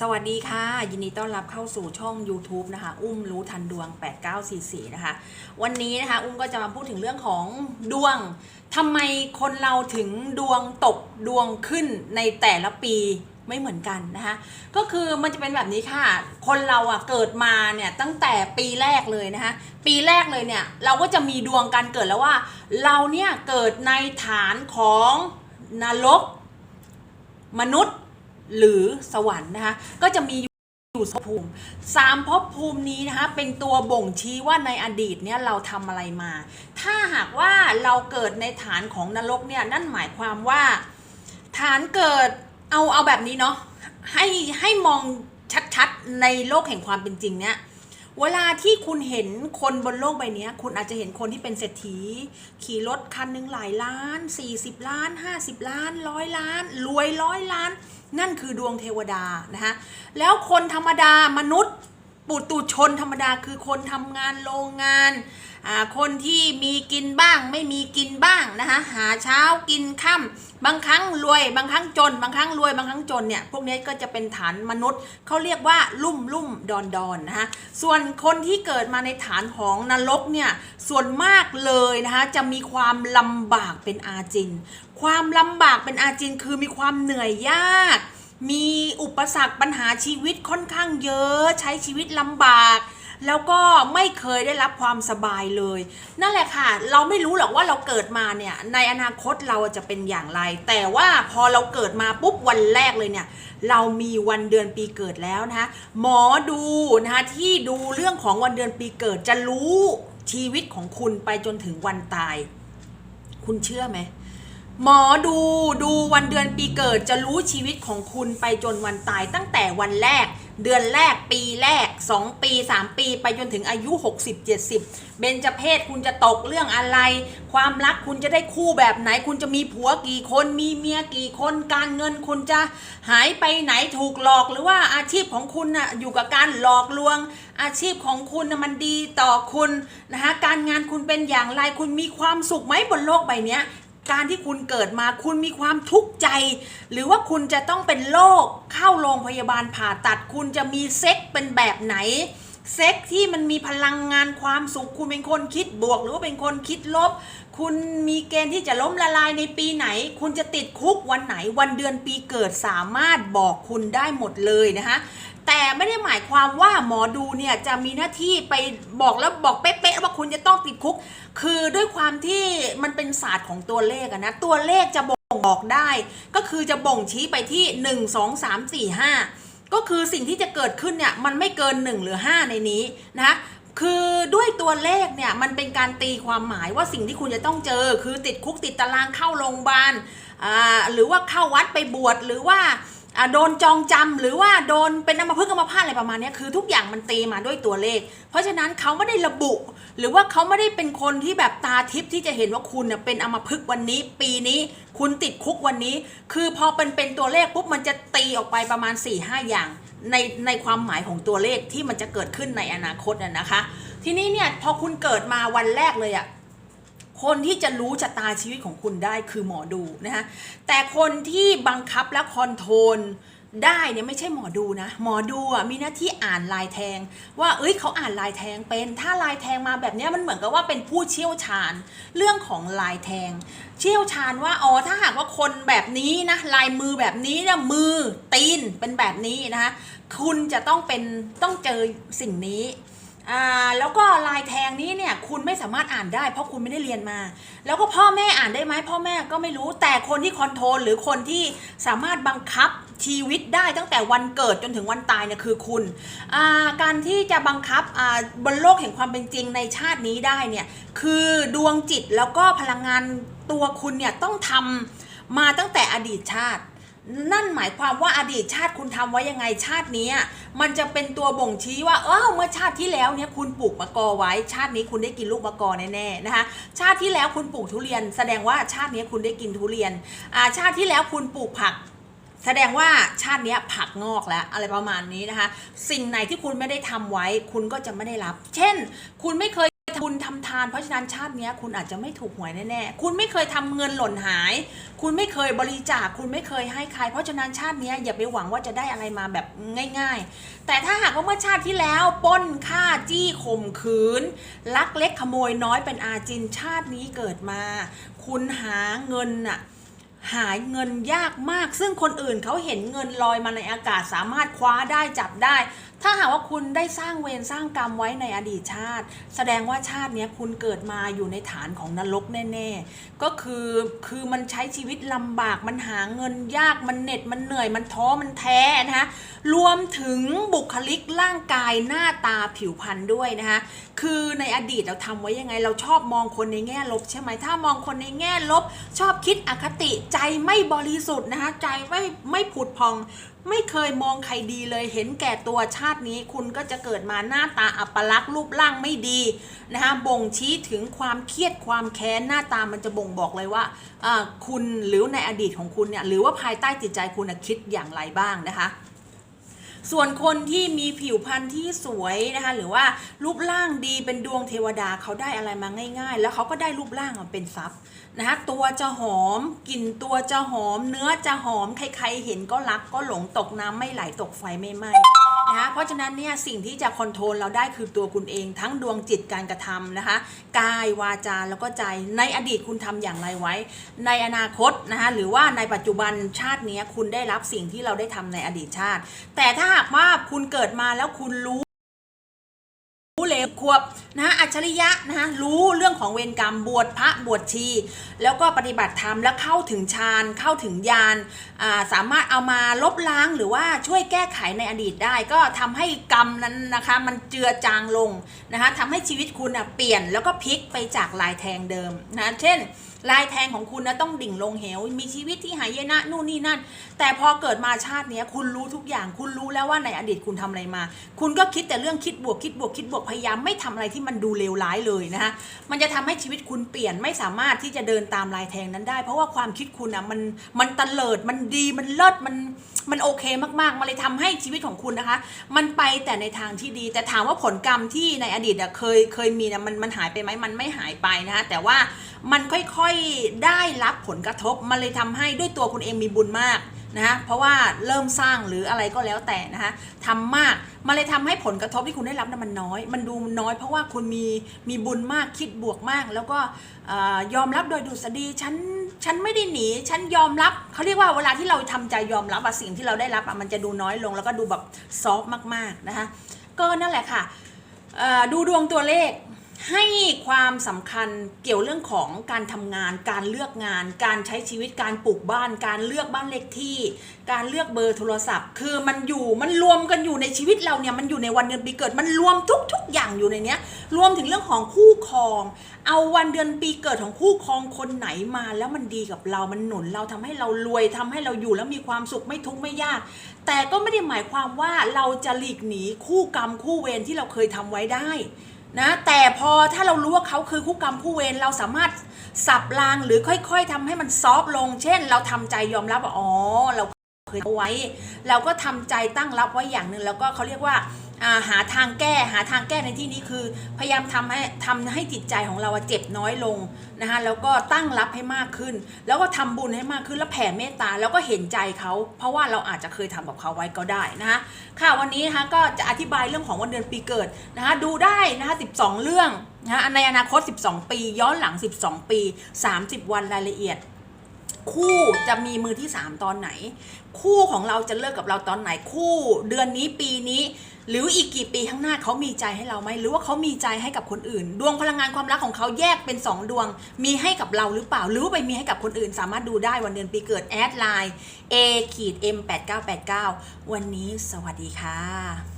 สวัสดีค่ะ ยินดีต้อนรับเข้าสู่ช่อง YouTube นะคะ อุ้มรู้ทันดวง 8944 นะคะ วันนี้นะคะ อุ้มก็จะมาพูดถึงเรื่องของดวงทำไมคนเราถึงดวงตกดวงขึ้นในแต่ละปีไม่เหมือนกันนะคะ ก็คือมันจะเป็นแบบนี้ค่ะ คนเราอะเกิดมาเนี่ยตั้งแต่ปีแรกเลยนะคะ ปีแรกเลยเนี่ยเราก็จะมีดวงการเกิดแล้วว่า เราเนี่ยเกิดในฐานของนรกมนุษย์ หรือสวรรค์นะคะก็จะมีอยู่สามภพภูมิสามภพภูมินี้นะคะเป็นตัวบ่งชี้ว่าในอดีตเนี่ยเราทำอะไรมา ถ้าหากว่าเราเกิดในฐานของนรกเนี่ยนั่นหมายความว่า ฐานเกิดเอาเอาแบบนี้เนาะให้ให้มองชัดๆในโลกแห่งความเป็นจริงเนี่ย เวลาที่คุณเห็นคนบนโลกใบนี้คุณอาจจะเห็นคนที่เป็นเศรษฐี ขี่รถคันหนึ่งหลายล้าน 40 ล้าน 50 ล้านร้อยล้าน รวยร้อยล้าน นั่นคือดวงเทวดานะคะแล้วคนธรรมดามนุษย์ปุตุชนธรรมดาคือคนทำงานโรงงานคนที่มีกินบ้าง ไม่มีกินบ้างนะคะหาเช้ากินค่ำ บางครั้งรวยบางครั้งจน บางครั้งรวยบางครั้งจนเนี่ยพวกนี้ก็จะเป็นฐานมนุษย์เขาเรียกว่าลุ่มลุ่มดอนดอนนะคะส่วนคนที่เกิดมาในฐานของนรกเนี่ยส่วนมากเลยนะคะจะมีความลำบากเป็นอาจิน ความลำบากเป็นอาจินคือมีความเหนื่อยยากมีอุปสรรคปัญหาชีวิตค่อนข้างเยอะใช้ชีวิตลำบาก แล้วก็ไม่เคยได้รับความสบายเลย นั่นแหละค่ะ เราไม่รู้หรอกว่าเราเกิดมาเนี่ย ในอนาคตเราจะเป็นอย่างไร แต่ว่าพอเราเกิดมาปุ๊บวันแรกเลยเนี่ย เรามีวันเดือนปีเกิดแล้วนะคะหมอดูนะคะที่ดูเรื่องของวันเดือนปีเกิดจะรู้ชีวิตของคุณไปจนถึงวันตาย คุณเชื่อไหมหมอดูดูวันเดือนปีเกิดจะรู้ชีวิตของคุณไปจนวันตายตั้งแต่วันแรก เดือนแรกปีแรก 2 ปี 3 ปีไปจนถึงอายุ 60 70 เบญจเพศคุณจะตกเรื่องอะไร ความรักคุณจะได้คู่แบบไหน คุณจะมีผัวกี่คนมีเมียกี่คนการเงินคุณจะหายไปไหนถูกหลอกหรือว่าอาชีพของคุณน่ะอยู่กับการหลอกลวง อาชีพของคุณน่ะมันดีต่อคุณนะคะการงานคุณเป็นอย่างไรคุณมีความสุขไหมบนโลกใบนี้ การที่คุณเกิดมาคุณมีความทุกข์ใจ หรือว่าคุณจะต้องเป็นโรคเข้าโรงพยาบาลผ่าตัด คุณจะมีเซ็กเป็นแบบไหน เซ็กที่มันมีพลังงานความสุข คุณเป็นคนคิดบวก หรือว่าเป็นคนคิดลบ คุณมีเกณฑ์ที่จะล้มละลายในปีไหน คุณจะติดคุกวันไหนวันเดือนปีเกิดสามารถบอกคุณได้หมดเลยนะคะ แต่ไม่ได้หมายความว่าหมอดูเนี่ยจะมีหน้าที่ไปบอกแล้วบอกเป๊ะๆว่าคุณจะต้องติดคุก คือด้วยความที่มันเป็นศาสตร์ของตัวเลขอะนะตัวเลขจะบ่งบอกได้ ก็คือจะบ่งชี้ไปที่ 1 2 3 4 5 ก็คือสิ่งที่จะเกิดขึ้นเนี่ยมันไม่เกิน 1 หรือ 5 ในนี้นะคะคือด้วยตัวเลขเนี่ยมันเป็นการตีความหมายว่าสิ่งที่คุณจะต้องเจอ คือติดคุกติดตารางเข้าโรงพยาบาลหรือว่าเข้าวัดไปบวชหรือว่า โดนจองจำหรือว่าโดนเป็นอัมพฤกษ์อัมพาตอะไรประมาณนี้คือทุกอย่างมันตีมาด้วยตัวเลข เพราะฉะนั้นเขาไม่ได้ระบุ หรือว่าเขาไม่ได้เป็นคนที่แบบตาทิพย์ที่จะเห็นว่าคุณเน่ยเป็นอัมพฤกษ์วันนี้ ปีนี้คุณติดคุกวันนี้ คือพอเป็นเป็นตัวเลขปุ๊บมันจะตีออกไปประมาณ4ี่ห้าอย่างในในความหมายของตัวเลขที่มันจะเกิดขึ้นในอนาคตน่นะคะ ทีนี้เนี่ยพอคุณเกิดมาวันแรกเลยอะ คนที่จะรู้ชะตาชีวิตของคุณได้คือหมอดูนะคะแต่คนที่บังคับและคอนโทรลได้เนี่ยไม่ใช่หมอดูนะ หมอดูอะมีหน้าที่อ่านลายแทง ว่าเอ้ยเขาอ่านลายแทงเป็น ถ้าลายแทงมาแบบนี้มันเหมือนกับว่าเป็นผู้เชี่ยวชาญ เรื่องของลายแทง เชี่ยวชาญว่าอ๋อถ้าหากว่าคนแบบนี้นะลายมือแบบนี้เนี่ยมือตีนเป็นแบบนี้นะคะคุณจะต้องเป็นต้องเจอสิ่งนี้ อ่าแล้วก็ลายแทงนี้เนี่ยคุณไม่สามารถอ่านได้ เพราะคุณไม่ได้เรียนมา แล้วก็พ่อแม่อ่านได้ไหมพ่อแม่ก็ไม่รู้แต่คนที่คอนโทรลหรือคนที่สามารถบังคับชีวิตได้ตั้งแต่วันเกิดจนถึงวันตายเนี่ยคือคุณอ่าการที่จะบังคับอ่าบนโลกแห่งความเป็นจริงในชาตินี้ได้เนี่ยคือดวงจิตแล้วก็พลังงานตัวคุณเนี่ยต้องทำมาตั้งแต่อดีตชาติ นั่นหมายความว่าอดีตชาติคุณทำไว้ยังไงชาตินี้มันจะเป็นตัวบ่งชี้ว่าเออเมื่อชาติที่แล้วเนี่ยคุณปลูกมะกอไว้ชาตินี้คุณได้กินลูกมะกอแน่ๆนะคะชาติที่แล้วคุณปลูกทุเรียน แสดงว่าชาตินี้คุณได้กินทุเรียนอ่าชาติที่แล้วคุณปลูกผัก แสดงว่าชาตินี้ผักงอกแล้วอะไรประมาณนี้นะคะ สิ่งไหนที่คุณไม่ได้ทำไว้ คุณก็จะไม่ได้รับ เช่น คุณไม่เคย บุญทำทาน เพราะฉะนั้นชาติเนี้ยคุณอาจจะไม่ถูกหวยแน่ๆ คุณไม่เคยทำเงินหล่นหาย คุณไม่เคยบริจาค คุณไม่เคยให้ใคร เพราะฉะนั้นชาติเนี้ยอย่าไปหวังว่าจะได้อะไรมาแบบง่าย ๆ แต่ถ้าหากว่าเมื่อชาติที่แล้วป้นฆ่าจี้ข่มขืน ลักเล็กขโมยน้อยเป็นอาจินชาตินี้เกิดมา คุณหาเงินน่ะหายเงินยากมาก ซึ่งคนอื่นเขาเห็นเงินลอยมาในอากาศสามารถคว้าได้จับได้ถ้าหากว่าคุณได้สร้างเวรสร้างกรรมไว้ในอดีตชาติ แสดงว่าชาตินี้คุณเกิดมาอยู่ในฐานของนรกแน่ๆ ก็คือคือมันใช้ชีวิตลำบากมันหาเงินยากมันเหน็ดมันเหนื่อยมันท้อมันแท้นะคะรวมถึงบุคลิกร่างกายหน้าตาผิวพรรณด้วยนะคะคือในอดีตเราทำไว้ยังไง เราชอบมองคนในแง่ลบใช่ไหมถ้ามองคนในแง่ลบ ชอบคิดอคติใจไม่บริสุทธิ์นะคะใจไม่ไม่ผุดพอง ไม่เคยมองใครดีเลยเห็นแก่ตัวชาตินี้ คุณก็จะเกิดมาหน้าตาอัปลักษณ์รูปร่างไม่ดีนะคะบ่งชี้ถึงความเครียดความแค้นหน้าตามันจะบ่งบอกเลยว่าคุณหรือในอดีตของคุณเนี่ยหรือว่าภายใต้จิตใจคุณคิดอย่างไรบ้างนะคะ ส่วนคนที่มีผิวพรรณที่สวยนะคะ หรือว่ารูปร่างดีเป็นดวงเทวดาเขาได้อะไรมาง่าย ๆ แล้วเขาก็ได้รูปร่างมาเป็นทรัพย์นะคะตัวจะหอมกลิ่นตัวจะหอม เนื้อจะหอมใครๆเห็นก็รักก็หลงตกน้ำไม่ไหลตกไฟไม่ไหม้ นะคะเพราะฉะนั้นเนี่ยสิ่งที่จะคอนโทรลเราได้คือตัวคุณเอง ทั้งดวงจิตการกระทำนะคะกายวาจาแล้วก็ใจในอดีตคุณทำอย่างไรไว้ ในอนาคตนะคะหรือว่าในปัจจุบันชาตินี้คุณได้รับสิ่งที่เราได้ทำในอดีตชาติ แต่ถ้าหากว่าคุณเกิดมาแล้วคุณรู้รู้เลยควบ นะอัจฉริยะนะรู้เรื่องของเวรกรรมบวชพระบวชชี แล้วก็ปฏิบัติธรรมแล้วเข้าถึงฌานเข้าถึงญาณสามารถเอามาลบล้างหรือว่าช่วยแก้ไขในอดีตได้ ก็ทำให้กรรมนั้นนะคะ มันเจือจางลงนะคะทำให้ชีวิตคุณเปลี่ยนแล้วก็พลิกไปจากลายแทงเดิมนะเช่นลายแทงของคุณนะต้องดิ่งลงเหว มีชีวิตที่หายนะนู่นนี่นั่น แต่พอเกิดมาชาตินี้คุณรู้ทุกอย่าง คุณรู้แล้วว่าในอดีตคุณทำอะไรมา คุณก็คิดแต่เรื่องคิดบวกคิดบวกคิดบวกพยายามไม่ทำอะไรที่มันดูเลวร้ายเลยนะคะมันจะทำให้ชีวิตคุณเปลี่ยนไม่สามารถที่จะเดินตามลายแทงนั้นได้ เพราะว่าความคิดคุณอะมันมันตะเลิดมันดีมันเลิศมันมันโอเคมากๆมันเลยทำให้ชีวิตของคุณนะคะ มันไปแต่ในทางที่ดี แต่ถามว่าผลกรรมที่ในอดีตอะเคยเคยมีนะมันมันหายไปไหมมันไม่หายไปนะคะแต่ว่ามันค่อยๆได้รับผลกระทบมันเลยทำให้ด้วยตัวคุณเองมีบุญมากนะคะเพราะว่าเริ่มสร้างหรืออะไรก็แล้วแต่นะคะทำมากมันเลยทำให้ผลกระทบที่คุณได้รับนั้นมันน้อย มันดูน้อยเพราะว่าคุณมีมีบุญมากคิดบวกมาก แล้วก็ยอมรับโดยดุษฎีฉันฉันไม่ได้หนี ฉันยอมรับเขาเรียกว่าเวลาที่เราทำใจยอมรับอะสิ่งที่เราได้รับอะมันจะดูน้อยลง แล้วก็ดูแบบซอฟมากๆนะคะก็นั่นแหละค่ะดูดวงตัวเลข ให้ความสำคัญเกี่ยวเรื่องของการทำงาน การเลือกงาน การใช้ชีวิตการปลูกบ้าน การเลือกบ้านเลขที่ การเลือกเบอร์โทรศัพท์ คือมันอยู่มันรวมกันอยู่ในชีวิตเราเนี่ยมันอยู่ในวันเดือนปีเกิดมันรวมทุกๆอย่างอยู่ในเนี้ยรวมถึงเรื่องของคู่ครอง เอาวันเดือนปีเกิดของคู่ครองคนไหนมา แล้วมันดีกับเรามันหนุนเราทำให้เรารวยทำให้เราอยู่แล้วมีความสุขไม่ทุกข์ไม่ยาก แต่ก็ไม่ได้หมายความว่าเราจะหลีกหนีคู่กรรมคู่เวรที่เราเคยทำไว้ได้ นะแต่พอถ้าเรารู้ว่าเขาคือคู่กรรมคู่เวรเราสามารถสับรางหรือค่อย ๆทำให้มันซอฟต์ลง เช่น เราทำใจยอมรับว่าอ๋อเราเคยเอาไว้ เราก็ทำใจตั้งรับไว้อย่างหนึ่งแล้วก็เขาเรียกว่า หาทางแก้หาทางแก้ในที่นี้คือ พยายามทำให้ทำให้จิตใจของเราเจ็บน้อยลงนะคะแล้วก็ตั้งรับให้มากขึ้น แล้วก็ทำบุญให้มากขึ้นแล้วแผ่เมตตาแล้วก็เห็นใจเขาเพราะว่าเราอาจจะเคยทำกับเขาไว้ก็ได้นะคะค่ะวันนี้นะคะก็จะอธิบายเรื่องของวันเดือนปีเกิดนะคะดูได้นะคะ12 เรื่องนะคะในอนาคต 12 ปี ย้อนหลัง 12 ปี 30 วันรายละเอียดคู่จะมีมือที่ 3 ตอนไหน คู่ของเราจะเลิกกับเราตอนไหนคู่ เดือนนี้ปีนี้ หรืออีกกี่ปีข้างหน้าเขามีใจให้เราไหมหรือว่าเขามีใจให้กับคนอื่น ดวงพลังงานความรักของเขาแยกเป็น 2 ดวง มีให้กับเราหรือเปล่า หรือว่าไปมีให้กับคนอื่น สามารถดูได้วันเดือนปีเกิดแอดไลน์ a ขีด m 8 9 8 9วันนี้สวัสดีค่ะ